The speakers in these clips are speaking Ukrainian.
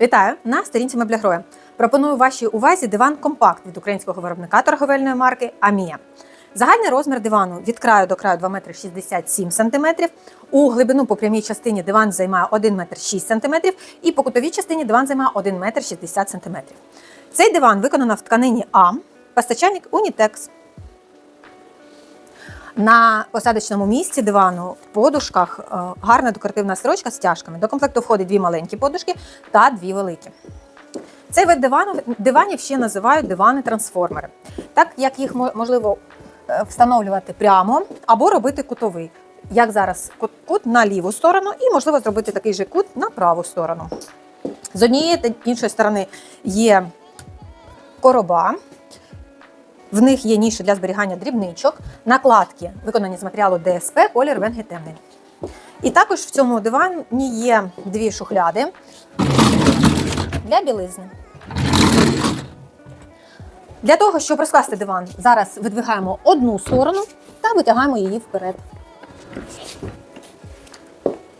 Вітаю на сторінці Меблягроя. Пропоную вашій увазі диван компакт від українського виробника торговельної марки Амія. Загальний розмір дивану від краю до краю 2 метри 67 см. У глибину по прямій частині диван займає 1 метр 6 см і по кутовій частині диван займає 1 метр 60 см. Цей диван виконано в тканині А, постачальник Unitex. На посадочному місці дивану в подушках е, гарна декоративна строчка з стяжками. До комплекту входить дві маленькі подушки та дві великі. Цей вид дивану, диванів ще називають дивани-трансформери, так як їх можливо е, встановлювати прямо або робити кутовий. Як зараз кут на ліву сторону, і можливо зробити такий же кут на праву сторону. З однієї та іншої сторони є короба, в них є ніші для зберігання дрібничок, накладки виконані з матеріалу ДСП, колір венги темний. І також в цьому дивані є дві шухляди для білизни. Для того, щоб розкласти диван, зараз видвигаємо одну сторону та витягаємо її вперед.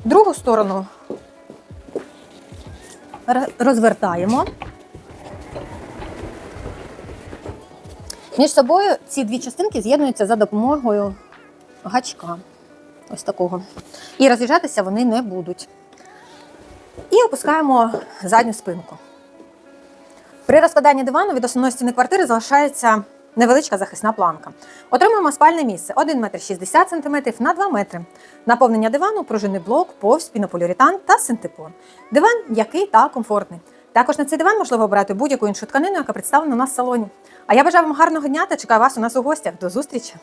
Другу сторону розвертаємо. Між собою ці дві частинки з'єднуються за допомогою гачка. Ось такого. І роз'їжджатися вони не будуть. І опускаємо задню спинку. При розкладанні дивану від основної стіни квартири залишається невеличка захисна планка. Отримуємо спальне місце 1 метр 60 см на 2 метри. Наповнення дивану, пружинний блок, повз, пінополіуретан та синтепон. Диван м'який та комфортний. Також на цей диван можливо обрати будь-яку іншу тканину, яка представлена у нас в салоні. А я бажаю вам гарного дня та чекаю вас у нас у гостях. До зустрічі!